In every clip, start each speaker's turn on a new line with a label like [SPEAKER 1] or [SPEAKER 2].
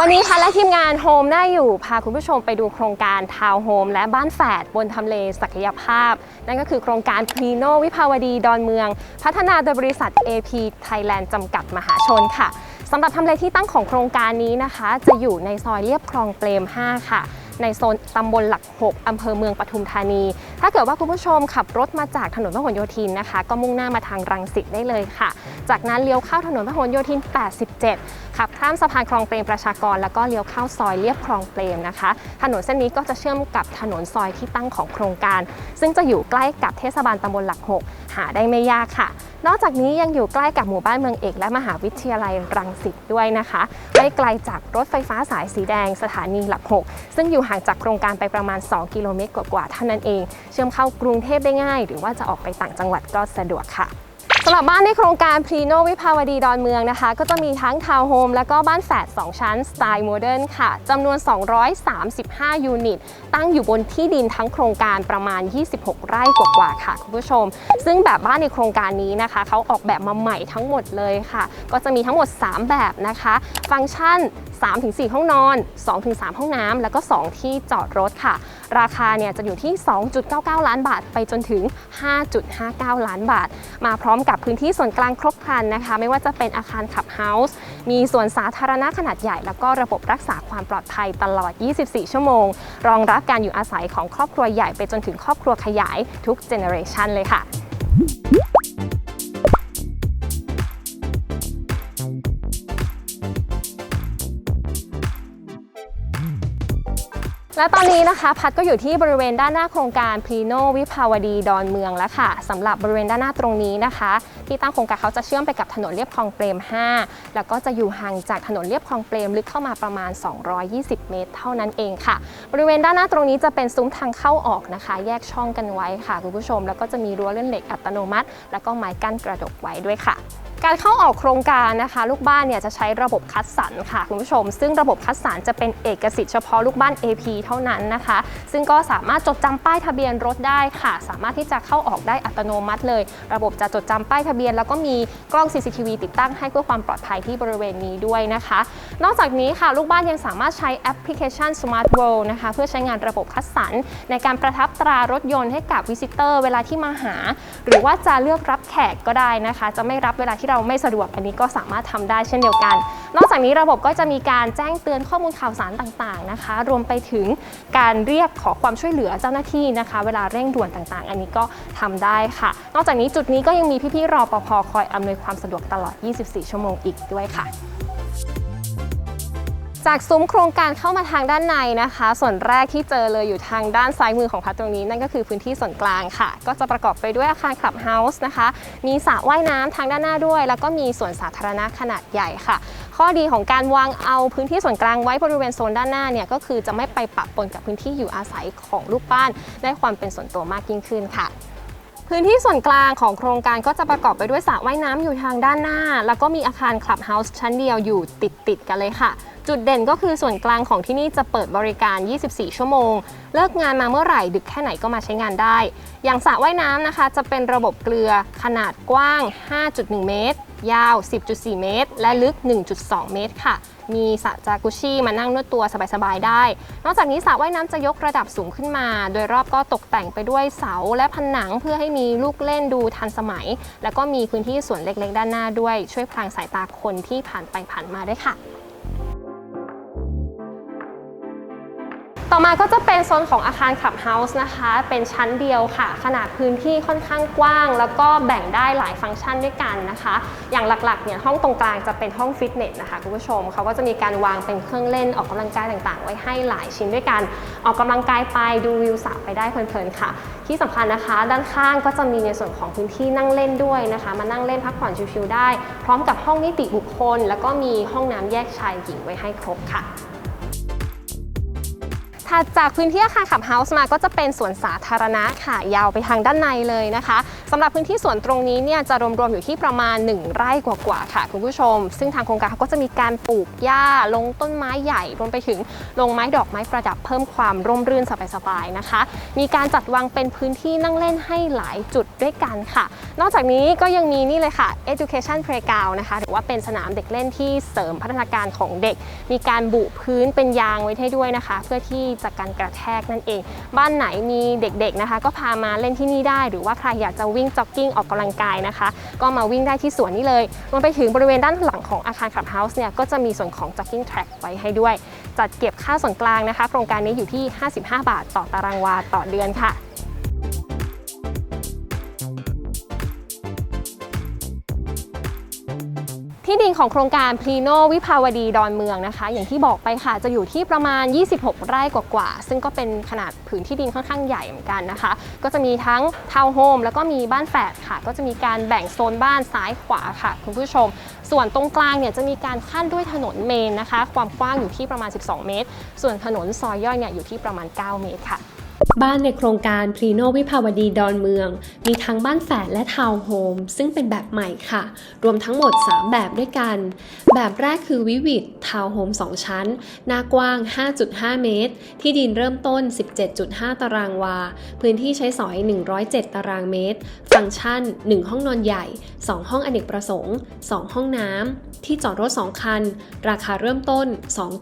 [SPEAKER 1] วันนี้พันและทีมงานโฮมได้อยู่ พาคุณผู้ชมไปดูโครงการทาวน์โฮมและบ้านแฝดบนทำเลศักยภาพ นั่นก็คือโครงการพรีโนวิภาวดีดอนเมือง พัฒนาโดยบริษัท AP Thailand จำกัดมหาชนค่ะสำหรับทำเลที่ตั้งของโครงการนี้นะคะ จะอยู่ในซอยเรียบคลองเปรม 5 ค่ะ ในโซนตำบลหลัก 6 อำเภอเมืองปทุมธานี ถ้าเกิดว่าคุณผู้ชมขับรถมาจากถนนพหลโยธินนะคะ ก็มุ่งหน้ามาทางรังสิตได้เลยค่ะ จากนั้นเลี้ยวเข้าถนนพหลโยธิน 87ขับข้ามสะพานคลองเปรมประชากร แล้วก็เลี้ยวเข้าซอยเลียบคลองเปรมนะคะ ถนนเส้นนี้ก็จะเชื่อมกับถนนซอยที่ตั้งของโครงการ ซึ่งจะอยู่ใกล้กับเทศบาลตำบลหลัก6หาได้ไม่ยากค่ะ นอกจากนี้ยังอยู่ใกล้กับหมู่บ้านเมืองเอกและมหาวิทยาลัยรังสิตด้วยนะคะ ไม่ไกลจากรถไฟฟ้าสายสีแดงสถานีหลัก 6 ซึ่งอยู่ห่างจากโครงการไปประมาณ 2 กิโลเมตรกว่าๆเท่านั้นเอง เชื่อมเข้ากรุงเทพได้ง่าย หรือว่าจะออกไปต่างจังหวัดก็สะดวกค่ะ สำหรับบ้านในโครงการพรีโนวิภาวดีดอนเมืองนะคะ ก็จะมีทั้งทาวน์โฮมและก็บ้านแฝด2 ชั้นสไตล์โมเดิร์นค่ะจำนวน 235 ยูนิต ตั้งอยู่บนที่ดินทั้งโครงการประมาณ 26 ไร่กว่าๆค่ะ คุณผู้ชม ซึ่งแบบบ้านในโครงการนี้นะคะ เขาออกแบบมาใหม่ทั้งหมดเลยค่ะ ก็จะมีทั้งหมด 3 แบบนะคะ ฟังก์ชัน 3-4 ห้องนอน 2-3 ห้องน้ำแล้วก็ 2 ที่จอดรถค่ะ ราคาเนี่ยจะอยู่ที่ 2.99 ล้านบาท ไปจนถึง 5.59 ล้านบาท มาพร้อมกับพื้นที่ส่วนกลางครบครันนะคะ ไม่ว่าจะเป็นอาคารขับเฮาส์มีสวนสาธารณะขนาดใหญ่ แล้วก็ระบบรักษาความปลอดภัยตลอด 24 ชั่วโมง รองรับการอยู่อาศัยของครอบครัวใหญ่ไปจนถึงครอบครัวขยายทุกเจเนอเรชันเลยค่ะ และตอนนี้นะคะ พัดก็อยู่ที่บริเวณด้านหน้าโครงการพีโนวิภาวดีดอนเมืองแล้วค่ะสำหรับบริเวณด้านหน้าตรงนี้นะคะ ที่ตั้งโครงการเขาจะเชื่อมไปกับถนนเลียบคลองเปรม 5 แล้วก็จะอยู่ห่างจากถนนเลียบคลองเปรมลึกเข้ามาประมาณ 220 เมตร เท่านั้นเองค่ะ บริเวณด้านหน้าตรงนี้จะเป็นซุ้มทางเข้าออกนะคะ แยกช่องกันไว้ค่ะคุณผู้ชม แล้วก็จะมีรั้วเลื่อนเหล็กอัตโนมัติ แล้วก็ไม้กั้นกระดกไว้ด้วยค่ะ การเข้าออกโครงการนะคะ ลูกบ้านเนี่ยจะใช้ระบบคัดสรรค่ะคุณผู้ชม ซึ่งระบบคัดสรรจะเป็นเอกสิทธิ์เฉพาะลูกบ้าน AP เท่านั้นนะคะ ซึ่งก็สามารถจดจำป้ายทะเบียนรถได้ค่ะ สามารถที่จะเข้าออกได้อัตโนมัติเลย ระบบจะจดจำป้ายทะเบียน แล้วก็มีกล้อง CCTV ติดตั้งให้เพื่อความปลอดภัยที่บริเวณนี้ด้วยนะคะ นอกจากนี้ค่ะลูกบ้านยังสามารถใช้แอปพลิเคชัน Smart World นะคะเพื่อใช้งานระบบคัดสรรในการประทับตรารถยนต์ให้กับวิสิเตอร์ เวลาที่มาหา หรือว่าจะเลือกรับแขกก็ได้นะคะ จะไม่รับเวลาที่เราไม่สะดวกอันนี้ก็สามารถทำได้เช่นเดียวกัน นอกจากนี้ระบบก็จะมีการแจ้งเตือนข้อมูลข่าวสารต่างๆนะคะ รวมไปถึงการเรียกขอความช่วยเหลือเจ้าหน้าที่นะคะ เวลาเร่งด่วนต่างๆ อันนี้ก็ทำได้ค่ะ นอกจากนี้จุดนี้ก็ยังมีพี่ๆรอปภคอยอำนวยความสะดวกตลอด 24 ชั่วโมงอีกด้วยค่ะ จากซุ้มโครงการเข้ามาทางด้านในนะคะ ส่วนแรกที่เจอเลยอยู่ทางด้านซ้ายมือของพัดตรงนี้นั่นก็คือพื้นที่ส่วนกลางค่ะ ก็จะประกอบไปด้วยอาคารคลับเฮาส์นะคะ มีสระว่ายน้ำทางด้านหน้าด้วย แล้วก็มีสวนสาธารณะขนาดใหญ่ค่ะ ข้อดีของการวางเอาพื้นที่ส่วนกลางไว้บริเวณโซนด้านหน้าเนี่ยก็คือจะไม่ไปปะปนกับพื้นที่อยู่อาศัยของลูกบ้านได้ความเป็นส่วนตัวมากยิ่งขึ้นค่ะ พื้นที่ส่วนกลางของโครงการก็จะประกอบไปด้วยสระว่ายน้ำอยู่ทางด้านหน้า แล้วก็มีอาคารคลับเฮาส์ชั้นเดียวอยู่ติดติดๆกันเลยค่ะ จุดเด่นก็คือส่วนกลางของที่นี่จะเปิดบริการ 24 ชั่วโมง เลิกงานมาเมื่อไหร่ดึกแค่ไหนก็มาใช้งานได้ อย่างสระว่ายน้ำนะคะ จะเป็นระบบเกลือขนาดกว้าง 5.1 เมตร ยาว 10.4 เมตร และลึก 1.2 เมตรค่ะ มีสระจากุชิมานั่งนวดตัวสบายๆได้ นอกจากนี้สระว่ายน้ำจะยกระดับสูงขึ้นมา โดยรอบก็ตกแต่งไปด้วยเสาและผนังเพื่อให้มีลูกเล่นดูทันสมัย แล้วก็มีพื้นที่ส่วนเล็กๆ ด้านหน้าด้วยช่วยพรางสายตาคนที่ผ่านไปผ่านมาด้วยค่ะ ต่อมาก็จะเป็นโซนของอาคารคลับเฮาส์นะคะ เป็นชั้นเดียวค่ะ ขนาดพื้นที่ค่อนข้างกว้าง แล้วก็แบ่งได้หลายฟังก์ชันด้วยกันนะคะ อย่างหลักๆเนี่ยห้องตรงกลางจะเป็นห้องฟิตเนสนะคะคุณผู้ชมเขาก็จะมีการวางเป็นเครื่องเล่นออกกำลังกายต่างๆ ไว้ให้หลายชิ้นด้วยกัน ออกกำลังกายไปดูวิวสระไปได้เพลินๆค่ะ ที่สำคัญนะคะ ด้านข้างก็จะมีในส่วนของพื้นที่นั่งเล่นด้วยนะคะ มานั่งเล่นพักผ่อนชิลๆได้ พร้อมกับห้องนิติบุคคล แล้วก็มีห้องน้ำแยกชายหญิงไว้ให้ครบค่ะ ถัดจากพื้นที่อาคารขับเฮาส์มาก็จะเป็นสวนสาธารณะค่ะยาวไปทางด้านในเลยนะคะสำหรับพื้นที่สวนตรงนี้เนี่ยจะรวมๆอยู่ที่ประมาณ 1 ไร่กว่าๆค่ะคุณผู้ชม ซึ่งทางโครงการเขาก็จะมีการปลูกหญ้าลงต้นไม้ใหญ่รวมไปถึงลงไม้ดอกไม้ประดับเพิ่มความร่มรื่นสบายๆนะคะ มีการจัดวางเป็นพื้นที่นั่งเล่นให้หลายจุดด้วยกันค่ะ นอกจากนี้ก็ยังมีนี่เลยค่ะ education playground นะคะหรือว่าเป็นสนามเด็กเล่นที่เสริมพัฒนาการของเด็ก มีการบุพื้นเป็นยางไว้ให้ด้วยนะคะ เพื่อที่จากการกระแทกนั่นเอง บ้านไหนมีเด็กๆนะคะ ก็พามาเล่นที่นี่ได้ หรือว่าใครอยากจะวิ่งจ็อกกิ้งออกกำลังกายนะคะ ก็มาวิ่งได้ที่สวนนี้เลยรวมไปถึงบริเวณด้านหลังของอาคารคลับเฮาส์เนี่ยก็จะมีส่วนของจ็อกกิ้งแทร็กไว้ให้ด้วย จัดเก็บค่าส่วนกลางนะคะ โครงการนี้อยู่ที่ 55 บาท ต่อตารางวาต่อเดือนค่ะ ที่ดินของโครงการพลีโนวิภาวดีดอนเมืองนะคะ อย่างที่บอกไปค่ะจะอยู่ที่ประมาณ 26 ไร่กว่าๆซึ่งก็เป็นขนาดผืนที่ดินค่อนข้างใหญ่เหมือนกันนะคะ ก็จะมีทั้งทาวน์โฮมแล้วก็มีบ้านแฝดค่ะ ก็จะมีการแบ่งโซนบ้านซ้ายขวาค่ะ คุณผู้ชม ส่วนตรงกลางเนี่ยจะมีการขั้นด้วยถนนเมนนะคะ ความกว้างอยู่ที่ประมาณ 12 เมตร ส่วนถนนซอยย่อยเนี่ยอยู่ที่ประมาณ 9 เมตรค่ะ
[SPEAKER 2] บ้านในโครงการพรีโนวิภาวดีดอนเมือง มีทั้งบ้านแฝดและทาวน์โฮมซึ่งเป็นแบบใหม่ค่ะ รวมทั้งหมด 3 แบบด้วยกัน แบบแรกคือวิวิตทาวน์โฮม2 ชั้น หน้ากว้าง 5.5 เมตร ที่ดินเริ่มต้น 17.5 ตารางวา พื้นที่ใช้สอย 107 ตารางเมตร ฟังก์ชัน 1 ห้องนอนใหญ่ 2 ห้องอเนกประสงค์ 2 ห้องน้ำที่จอดรถ 2 คัน ราคาเริ่มต้น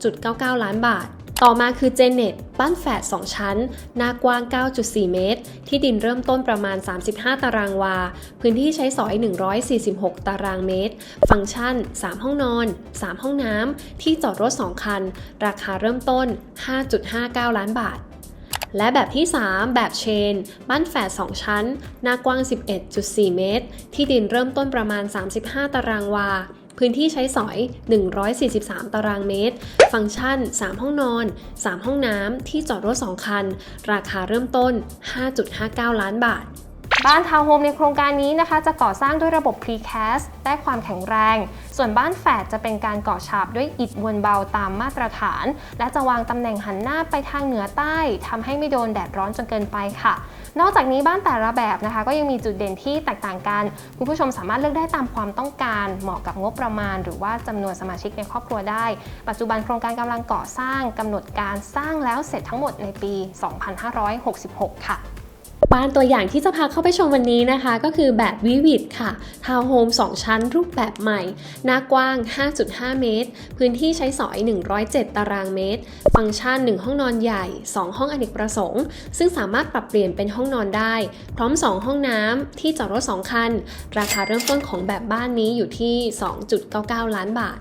[SPEAKER 2] 2.99 ล้านบาท ต่อมาคือเจเน็ตบ้านแฝด2 ชั้น หน้ากว้าง 9.4 เมตร ที่ดินเริ่มต้นประมาณ 35 ตารางวา พื้นที่ใช้สอย 146 ตารางเมตร ฟังก์ชัน 3 ห้องนอน 3 ห้องน้ำ ที่จอดรถ 2 คัน ราคาเริ่มต้น 5.59 ล้านบาทและแบบที่ 3 แบบเชน บ้านแฝด2 ชั้น หน้ากว้าง 11.4 เมตร ที่ดินเริ่มต้นประมาณ 35 ตารางวา พื้นที่ใช้สอย 143 ตารางเมตร ฟังก์ชัน 3 ห้องนอน 3 ห้องน้ำ ที่จอดรถ 2 คัน ราคาเริ่มต้น 5.59 ล้านบาท
[SPEAKER 1] บ้านทาวน์โฮมในโครงการนี้นะคะ จะก่อสร้างด้วยระบบ Precast ได้ความแข็งแรง ส่วนบ้านแฝดจะเป็นการก่อฉาบด้วยอิฐมวลเบาตามมาตรฐาน และจะวางตำแหน่งหันหน้าไปทางเหนือใต้ทำให้ไม่โดนแดดร้อนจนเกินไปค่ะ นอกจากนี้บ้านแต่ละแบบนะคะ ก็ยังมีจุดเด่นที่แตกต่างกัน คุณผู้ชมสามารถเลือกได้ตามความต้องการเหมาะกับงบประมาณ หรือว่าจำนวนสมาชิกในครอบครัวได้ ปัจจุบันโครงการกำลังก่อสร้างกำหนดการสร้างแล้วเสร็จทั้งหมดในปี 2566 ค่ะ
[SPEAKER 2] บ้านตัวอย่างที่จะพาเข้าไปชมวันนี้นะคะ ก็คือแบบวิวิดค่ะทาวน์โฮม2 ชั้นรูปแบบใหม่ หน้ากว้าง 5.5 เมตร พื้นที่ใช้สอย 107 ตารางเมตร ฟังก์ชัน 1 ห้องนอนใหญ่ 2 ห้องอเนกประสงค์ ซึ่งสามารถปรับเปลี่ยนเป็นห้องนอนได้ พร้อม 2 ห้องน้ำที่จอดรถ 2 คัน ราคาเริ่มต้นของแบบบ้านนี้อยู่ที่ 2.99 ล้านบาท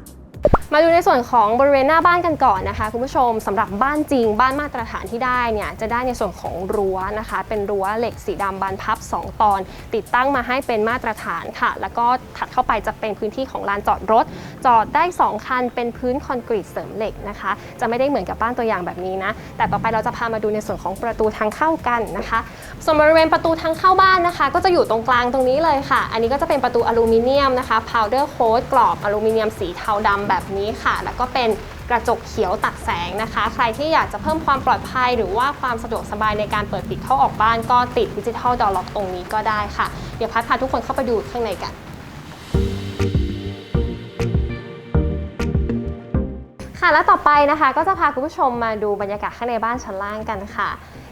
[SPEAKER 1] มาดูในส่วนของบริเวณหน้าบ้านกันก่อนนะคะคุณผู้ชมสำหรับบ้านจริงบ้านมาตรฐานที่ได้เนี่ยจะได้ในส่วนของรั้วนะคะ เป็นรั้วเหล็กสีดำบานพับ 2 ตอน ติดตั้งมาให้เป็นมาตรฐานค่ะ แล้วก็ถัดเข้าไปจะเป็นพื้นที่ของลานจอดรถ จอดได้ 2 คันเป็นพื้นคอนกรีตเสริมเหล็กนะคะ จะไม่ได้เหมือนกับบ้านตัวอย่างแบบนี้นะ แต่ต่อไปเราจะพามาดูในส่วนของประตูทางเข้ากันนะคะ ส่วนบริเวณประตูทางเข้าบ้านนะคะ ก็จะอยู่ตรงกลางตรงนี้เลยค่ะ อันนี้ก็จะเป็นประตูอลูมิเนียมนะคะ powder coat กรอบอลูมิเนียมสีเทาดำแบบนี้ค่ะ แล้วก็เป็นกระจกเขียวตัดแสงนะคะ ใครที่อยากจะเพิ่มความปลอดภัย หรือว่าความสะดวกสบายในการเปิดปิดเข้าออกบ้านก็ติดดิจิทัลดอร์ล็อกตรงนี้ก็ได้ค่ะ เดี๋ยวพัดพาทุกคนเข้าไปดูข้างในกัน และต่อไปนะคะ ก็จะพาคุณผู้ชมมาดูบรรยากาศข้างในบ้านชั้นล่างกันค่ะ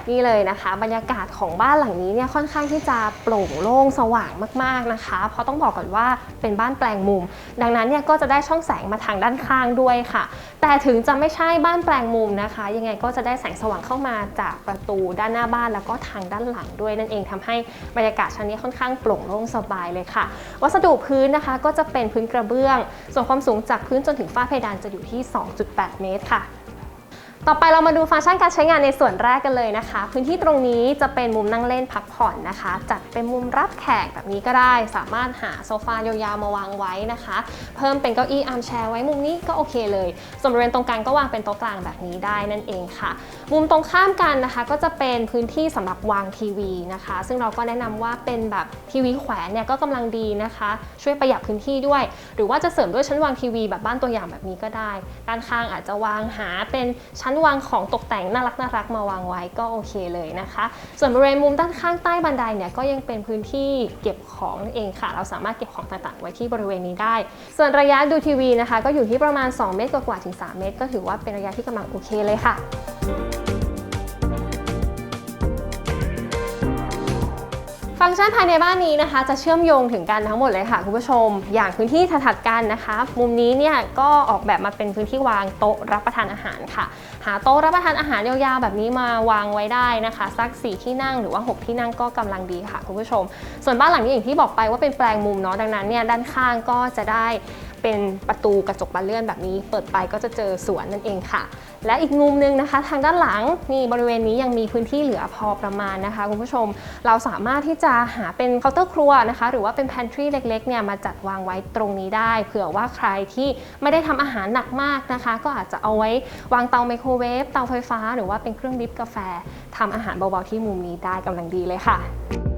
[SPEAKER 1] นี่เลยนะคะ บรรยากาศของบ้านหลังนี้เนี่ยค่อนข้างที่จะโปร่งโล่งสว่างมากๆนะคะ เพราะต้องบอกก่อนว่าเป็นบ้านแปลงมุม ดังนั้นเนี่ยก็จะได้ช่องแสงมาทางด้านข้างด้วยค่ะ แต่ถึงจะไม่ใช่บ้านแปลงมุมนะคะ ยังไงก็จะได้แสงสว่างเข้ามาจากประตูด้านหน้าบ้านแล้วก็ทางด้านหลังด้วยนั่นเองทำให้บรรยากาศชั้นนี้ค่อนข้างโปร่งโล่งสบายเลยค่ะ วัสดุพื้นนะคะก็จะเป็นพื้นกระเบื้อง ส่วนความสูงจากพื้นจนถึงฝ้าเพดานจะอยู่ที่ 2.8 เมตรค่ะ ต่อไปเรามาดูฟังก์ชันการใช้งานในส่วนแรกกันเลยนะคะ พื้นที่ตรงนี้จะเป็นมุมนั่งเล่นพักผ่อนนะคะ จัดเป็นมุมรับแขกแบบนี้ก็ได้ สามารถหาโซฟายาวๆมาวางไว้นะคะ เพิ่มเป็นเก้าอี้อาร์มแชร์ไว้มุมนี้ก็โอเคเลยส่วนบริเวณตรงกลางก็วางเป็นโต๊ะกลางแบบนี้ได้นั่นเองค่ะ มุมตรงข้ามกันนะคะ ก็จะเป็นพื้นที่สำหรับวางทีวีนะคะ ซึ่งเราก็แนะนำว่าเป็นแบบทีวีแขวนเนี่ยก็กำลังดีนะคะ ช่วยประหยัดพื้นที่ด้วย หรือว่าจะเสริมด้วยชั้นวางทีวีแบบบ้านตัวอย่างแบบนี้ก็ได้ ด้านข้างอาจจะวางหาเป็นชั้นวางของตกแต่งน่ารักน่ารักมาวางไว้ก็โอเคเลยนะคะ ส่วนบริเวณมุมด้านข้างใต้บันไดเนี่ยก็ยังเป็นพื้นที่เก็บของนั่นเองค่ะ เราสามารถเก็บของต่างๆ ไว้ที่บริเวณนี้ได้ ส่วนระยะดูทีวีนะคะ ก็อยู่ที่ประมาณ 2 เมตรกว่าถึง 3 เมตร ก็ถือว่าเป็นระยะที่กำลังโอเคเลยค่ะ ฟังก์ชันภายในบ้านนี้นะคะ จะเชื่อมโยงถึงกันทั้งหมดเลยค่ะคุณผู้ชม อย่างพื้นที่ถัดกันนะคะ มุมนี้เนี่ยก็ออกแบบมาเป็นพื้นที่วางโต๊ะรับประทานอาหารค่ะ หาโต๊ะรับประทานอาหารยาวๆแบบนี้มาวางไว้ได้นะคะ สัก 4 ที่นั่งหรือว่า 6 ที่นั่งก็กำลังดีค่ะคุณผู้ชม ส่วนบ้านหลังนี้อย่างที่บอกไปว่าเป็นแปลงมุมเนาะดังนั้นเนี่ยด้านข้างก็จะได้ เป็นประตูกระจกบานเลื่อนแบบนี้ เปิดไปก็จะเจอสวนนั่นเองค่ะ และอีกมุมหนึงนะคะ ทางด้านหลังนี่บริเวณนี้ยังมีพื้นที่เหลือพอประมาณนะคะคุณผู้ชม เราสามารถที่จะหาเป็นเคาน์เตอร์ครัวนะคะ หรือว่าเป็น pantry เล็กๆเนี่ยมาจัดวางไว้ตรงนี้ได้ เผื่อว่าใครที่ไม่ได้ทำอาหารหนักมากนะคะ ก็อาจจะเอาไว้วางเตาไมโครเวฟเตาไฟฟ้า หรือว่าเป็นเครื่องดริปกาแฟทำอาหารเบาๆที่มุมนี้ได้กำลังดีเลยค่ะ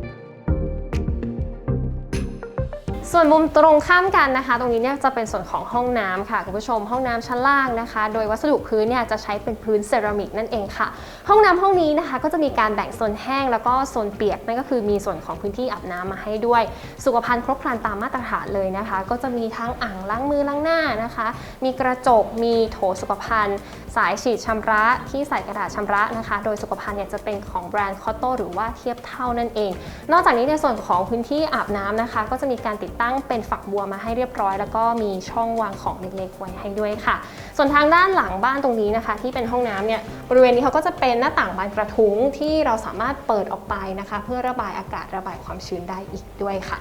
[SPEAKER 1] ส่วนมุมตรงข้ามกันนะคะ ตรงนี้เนี่ยจะเป็นส่วนของห้องน้ำค่ะคุณผู้ชมห้องน้ำชั้นล่างนะคะ โดยวัสดุพื้นเนี่ยจะใช้เป็นพื้นเซรามิกนั่นเองค่ะ ห้องน้ำห้องนี้นะคะ ก็จะมีการแบ่งโซนแห้งแล้วก็โซนเปียกนั่นก็คือมีส่วนของพื้นที่อาบน้ำมาให้ด้วย สุขภัณฑ์ครบครันตามมาตรฐานเลยนะคะ ก็จะมีทั้งอ่างล้างมือล้างหน้านะคะ มีกระจกมีโถสุขภัณฑ์ สายฉีดชำระที่ใส่กระดาษชำระนะคะ โดยสุขภัณฑ์เนี่ยจะเป็นของแบรนด์คอตโตหรือว่าเทียบเท่านั่นเอง นอกจากนี้ในส่วนของพื้นที่อาบน้ำนะคะ ก็จะมีการติดตั้งเป็นฝักบัวมาให้เรียบร้อย แล้วก็มีช่องวางของเล็กๆไว้ให้ด้วยค่ะ ส่วนทางด้านหลังบ้านตรงนี้นะคะ ที่เป็นห้องน้ำเนี่ยบริเวณนี้เขาก็จะเป็นหน้าต่างบานกระทุ้งที่เราสามารถเปิดออกไปนะคะ เพื่อระบายอากาศระบายความชื้นได้อีกด้วยค่ะ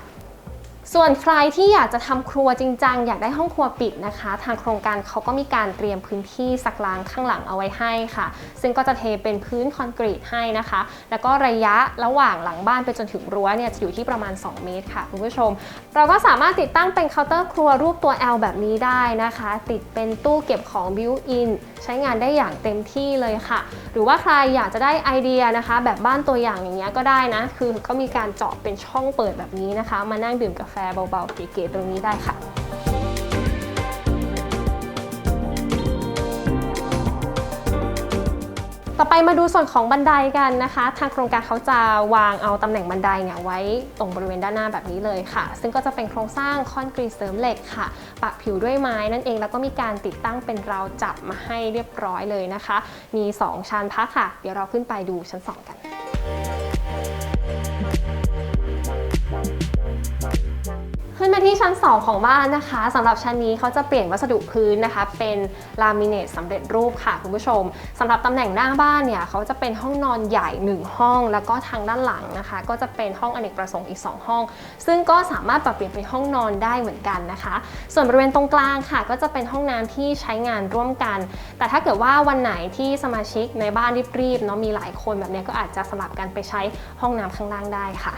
[SPEAKER 1] ส่วนใครที่อยากจะทำครัวจริงจังอยากได้ห้องครัวปิดนะคะ ทางโครงการเขาก็มีการเตรียมพื้นที่สักล้างข้างหลังเอาไว้ให้ค่ะ ซึ่งก็จะเทเป็นพื้นคอนกรีตให้นะคะ แล้วก็ระยะระหว่างหลังบ้านไปจนถึงรั้วเนี่ยจะอยู่ที่ประมาณ 2 เมตรค่ะคุณผู้ชม เราก็สามารถติดตั้งเป็นเคาน์เตอร์ครัวรูปตัว L แบบนี้ได้นะคะ ติดเป็นตู้เก็บของบิวอินใช้งานได้อย่างเต็มที่เลยค่ะ หรือว่าใครอยากจะได้ไอเดียนะคะ แบบบ้านตัวอย่างอย่างเงี้ยก็ได้นะ คือก็มีการเจาะเป็นช่องเปิดแบบนี้นะคะ มานั่งดื่มกาแฟเบาๆเก๋ๆตรงนี้ได้ค่ะต่อไปมาดูส่วนของบันไดกันนะคะ ทางโครงการเขาจะวางเอาตำแหน่งบันไดเนี่ยไว้ตรงบริเวณด้านหน้าแบบนี้เลยค่ะ ซึ่งก็จะเป็นโครงสร้างคอนกรีตเสริมเหล็กค่ะ ปักผิวด้วยไม้นั่นเอง แล้วก็มีการติดตั้งเป็นราวจับมาให้เรียบร้อยเลยนะคะ มี 2 ชั้นพักค่ะ เดี๋ยวเราขึ้นไปดูชั้น 2 กัน ที่ชั้น 2 ของบ้านนะคะสำหรับชั้นนี้เขาจะเปลี่ยนวัสดุพื้นนะคะ เป็นลามิเนตสำเร็จรูปค่ะคุณผู้ชมสำหรับตำแหน่งหน้าบ้านเนี่ยเขาจะเป็นห้องนอนใหญ่ 1 ห้อง แล้วก็ทางด้านหลังนะคะ ก็จะเป็นห้องอเนกประสงค์อีก 2 ห้อง ซึ่งก็สามารถปรับเปลี่ยนเป็นห้องนอนได้เหมือนกันนะคะ ส่วนบริเวณตรงกลางค่ะ ก็จะเป็นห้องน้ำที่ใช้งานร่วมกัน แต่ถ้าเกิดว่าวันไหนที่สมาชิกในบ้านรีบๆเนาะมีหลายคนแบบนี้ก็อาจจะสลับกันไปใช้ห้องน้ำข้างล่างได้ค่ะ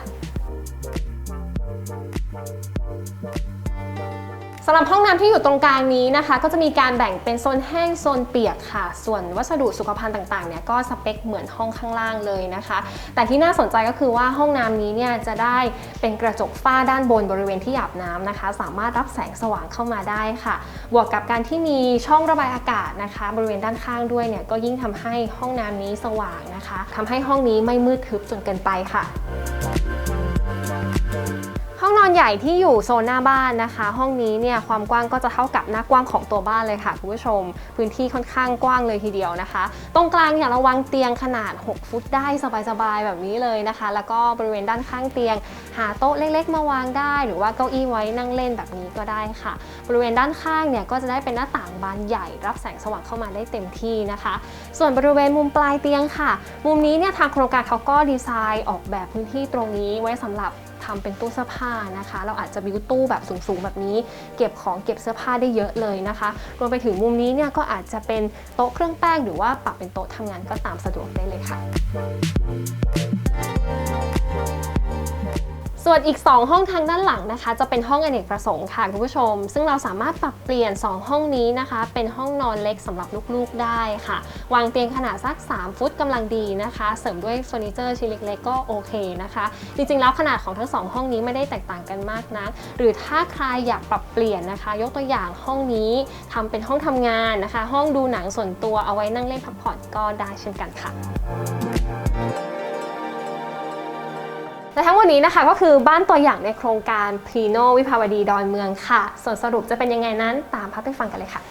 [SPEAKER 1] สำหรับห้องน้ำที่อยู่ตรงกลางนี้นะคะ ก็จะมีการแบ่งเป็นโซนแห้งโซนเปียกค่ะ ส่วนวัสดุสุขภัณฑ์ต่างๆเนี่ยก็สเปคเหมือนห้องข้างล่างเลยนะคะ แต่ที่น่าสนใจก็คือว่าห้องน้ำนี้เนี่ยจะได้เป็นกระจกฝ้าด้านบนบริเวณที่อาบน้ำนะคะ สามารถรับแสงสว่างเข้ามาได้ค่ะ บวกกับการที่มีช่องระบายอากาศนะคะ บริเวณด้านข้างด้วยเนี่ยก็ยิ่งทำให้ห้องน้ำนี้สว่างนะคะทำให้ห้องนี้ไม่มืดทึบจนเกินไปค่ะ องนอนใหญ่ที่อยู่โซนหน้าบ้านนะคะ ห้องนี้เนี่ยความกว้างก็จะเท่ากับหน้ากว้างของตัวบ้านเลยค่ะคุณผู้ชม พื้นที่ค่อนข้างกว้างเลยทีเดียวนะคะ ตรงกลางเนี่ยเราวางเตียงขนาด 6 ฟุตได้สบายๆแบบนี้เลยนะคะ แล้วก็บริเวณด้านข้างเตียง หาโต๊ะเล็กๆ มาวางได้ หรือว่าเก้าอี้ไว้นั่งเล่นแบบนี้ก็ได้ค่ะ บริเวณด้านข้างเนี่ยก็จะได้เป็นหน้าต่างบานใหญ่ รับแสงสว่างเข้ามาได้เต็มที่นะคะ ส่วนบริเวณมุมปลายเตียงค่ะ มุมนี้เนี่ยทางโครงการเขาก็ดีไซน์ออกแบบพื้นที่ตรงนี้ไว้สำหรับ ทำเป็นตู้เสื้อผ้านะคะ เราอาจจะบิวตู้แบบสูงๆแบบนี้ เก็บของเก็บเสื้อผ้าได้เยอะเลยนะคะ รวมไปถึงมุมนี้เนี่ยก็อาจจะเป็นโต๊ะเครื่องแป้งหรือว่าปรับเป็นโต๊ะทำงานก็ตามสะดวกได้เลยค่ะ ส่วนอีก 2 ห้องทางด้านหลังนะคะ จะเป็นห้องอเนกประสงค์ค่ะคุณผู้ชม ซึ่งเราสามารถปรับเปลี่ยน 2 ห้องนี้นะคะ เป็นห้องนอนเล็กสำหรับลูกๆได้ค่ะ วางเตียงขนาดสัก 3 ฟุตกำลังดีนะคะ เสริมด้วยเฟอร์นิเจอร์ชิ้นเล็กๆก็โอเคนะคะ จริงๆแล้วขนาดของทั้ง 2 ห้องนี้ไม่ได้แตกต่างกันมากนัก หรือถ้าใครอยากปรับเปลี่ยนนะคะ ยกตัวอย่างห้องนี้ทำเป็นห้องทำงานนะคะ ห้องดูหนังส่วนตัวเอาไว้นั่งเล่นพักผ่อนก็ได้เช่นกันค่ะ และทั้งหมดนี้นะคะก็คือบ้านตัวอย่างในโครงการพรีโนวิภาวดีดอนเมืองค่ะ ส่วนสรุปจะเป็นยังไงนั้นตามพับไปฟังกันเลยค่ะ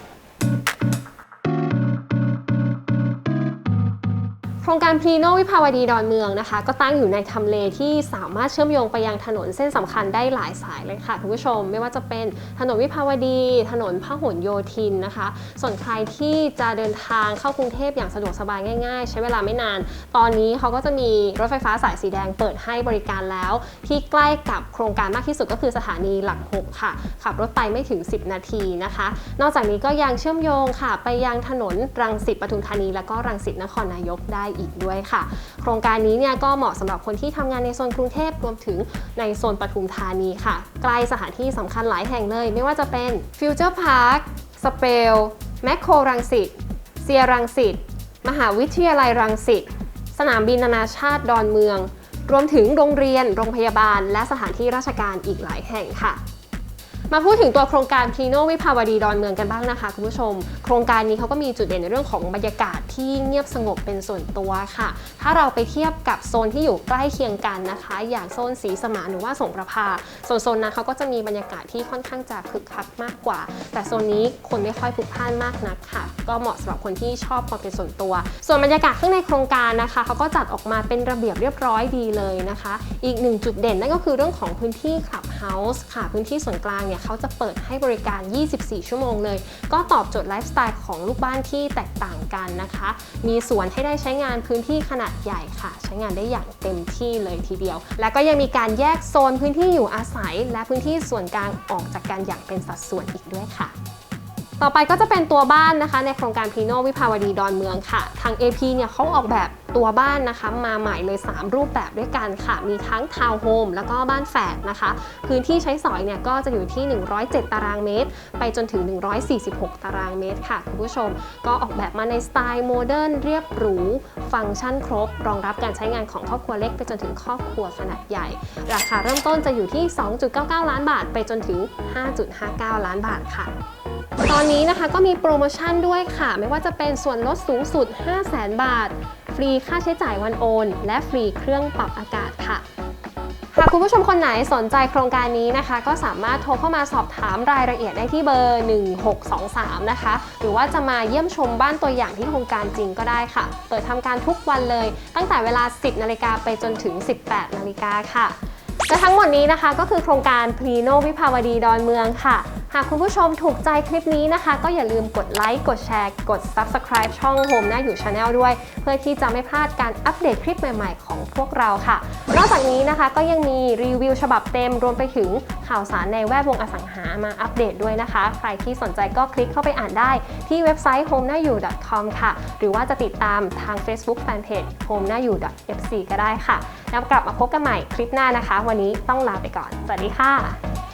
[SPEAKER 1] ครงการพีโนวิภาวดีดอนเมืองนะคะ ก็ตั้งอยู่ในทำเลที่สามารถเชื่อมโยงไปยังถนนเส้นสำคัญได้หลายสายเลยค่ะคุณผู้ชม ไม่ว่าจะเป็นถนนวิภาวดี ถนนพหลโยธินนะคะ ส่วนใครที่จะเดินทางเข้ากรุงเทพอย่างสะดวกสบายง่าย ๆ ใช้เวลาไม่นาน ตอนนี้เขาก็จะมีรถไฟฟ้าสายสีแดงเปิดให้บริการแล้ว ที่ใกล้กับโครงการมากที่สุดก็คือสถานีหลัก6ค่ะขับรถไปไม่ถึง 10 นาทีนะคะ นอกจากนี้ก็ยังเชื่อมโยงค่ะ ไปยังถนนรังสิตปทุมธานี แล้วก็รังสิตนครนายกได้อีกด้วยค่ะ โครงการนี้เนี่ยก็เหมาะสำหรับคนที่ทำงานในโซนกรุงเทพรวมถึงในโซนปทุมธานีค่ะ ใกล้สถานที่สำคัญหลายแห่งเลย ไม่ว่าจะเป็นฟิวเจอร์พาร์คสเปลแมคโครรังสิตเซียรังสิตมหาวิทยาลัยรังสิตสนามบินนานาชาติดอนเมือง รวมถึงโรงเรียน โรงพยาบาล และสถานที่ราชการอีกหลายแห่งค่ะ มาพูดถึงตัวโครงการพ r โนวิภาวดีดอนเมืองกันบ้างนะคะคุณผู้ชม โครงการนี้เขาก็มีจุดเด่นในเรื่องของบรรยากาศที่เงียบสงบเป็นส่วนตัวค่ะ ถ้าเราไปเทียบกับโซนที่อยู่ใกล้เคียงกันนะคะ อย่างโซนสีสมานหรือว่าสงประภาส่วนโซนนั้นเขาก็จะมีบรรยากาศที่ค่อนข้างจะคึกคักมากกว่า แต่โซนนี้คนไม่ค่อยพลุกพล่านมากนักค่ะ ก็เหมาะสำหรับคนที่ชอบความเป็นส่วนตัว ส่วนบรรยากาศข้างในโครงการนะคะเขาก็จัดออกมาเป็นระเบียบเรียบร้อยดีเลยนะคะ อีกหนึ่งจุดเด่นนั่นก็คือเรื่องของพื้นที่คลับเฮาส์ค่ะพื้นที่ส่วนกลางเนี่ยเนี่ยเขาจะเปิดให้บริการ 24 ชั่วโมงเลย ก็ตอบโจทย์ไลฟ์สไตล์ของลูกบ้านที่แตกต่างกันนะคะ มีสวนให้ได้ใช้งานพื้นที่ขนาดใหญ่ค่ะ ใช้งานได้อย่างเต็มที่เลยทีเดียว และก็ยังมีการแยกโซนพื้นที่อยู่อาศัย และพื้นที่ส่วนกลางออกจากกันอย่างเป็นสัดส่วนอีกด้วยค่ะ ต่อไปก็จะเป็นตัวบ้านนะคะ ในโครงการพีโนวิภาวดีดอนเมืองค่ะ ทาง AP เนี่ยเขาออกแบบตัวบ้านนะคะ มาใหม่เลย 3 รูปแบบด้วยกันค่ะ มีทั้งทาวน์โฮมแล้วก็บ้านแฝดนะคะ พื้นที่ใช้สอยเนี่ยก็จะอยู่ที่ 107 ตารางเมตร ไปจนถึง 146 ตารางเมตรค่ะคุณผู้ชม ก็ออกแบบมาในสไตล์โมเดิร์นเรียบหรู ฟังก์ชันครบ รองรับการใช้งานของครอบครัวเล็กไปจนถึงครอบครัวขนาดใหญ่ ราคาเริ่มต้นจะอยู่ที่ 2.99 ล้านบาท ไปจนถึง 5.59 ล้านบาทค่ะ ตอนนี้นะคะก็มีโปรโมชั่นด้วยค่ะ ไม่ว่าจะเป็นส่วนลดสูงสุด 500,000 บาท ฟรีค่าใช้จ่ายวันโอน และฟรีเครื่องปรับอากาศค่ะหากคุณผู้ชมคนไหนสนใจโครงการนี้นะคะ ก็สามารถโทรเข้ามาสอบถามรายละเอียดได้ที่เบอร์ 1623 นะคะ หรือว่าจะมาเยี่ยมชมบ้านตัวอย่างที่โครงการจริงก็ได้ค่ะ เปิดทำการทุกวันเลย ตั้งแต่เวลา 10 นาฬิกาไปจนถึง 18 นาฬิกาค่ะ และทั้งหมดนี้นะคะก็คือโครงการพรีโนวิภาวดีดอนเมืองค่ะหากคุณผู้ชมถูกใจคลิปนี้นะคะ ก็อย่าลืมกดไลค์กดแชร์ กด Subscribe ช่อง Home หน้าอยู่ Channel ด้วย เพื่อที่จะไม่พลาดการอัปเดตคลิปใหม่ๆ ของพวกเราค่ะ นอกจากนี้นะคะก็ยังมีรีวิวฉบับเต็มรวมไปถึงข่าวสารในแวดวงอสังหามาอัปเดตด้วยนะคะ ใครที่สนใจก็คลิกเข้าไปอ่านได้ที่เว็บไซต์ home หน้าอยู่ .com ค่ะ หรือว่าจะติดตามทาง Facebook Fanpage home หน้าอยู่ .fc ก็ได้ค่ะ แล้วกลับมาพบกันใหม่คลิปหน้านะคะ วันนี้ต้องลาไปก่อน สวัสดีค่ะ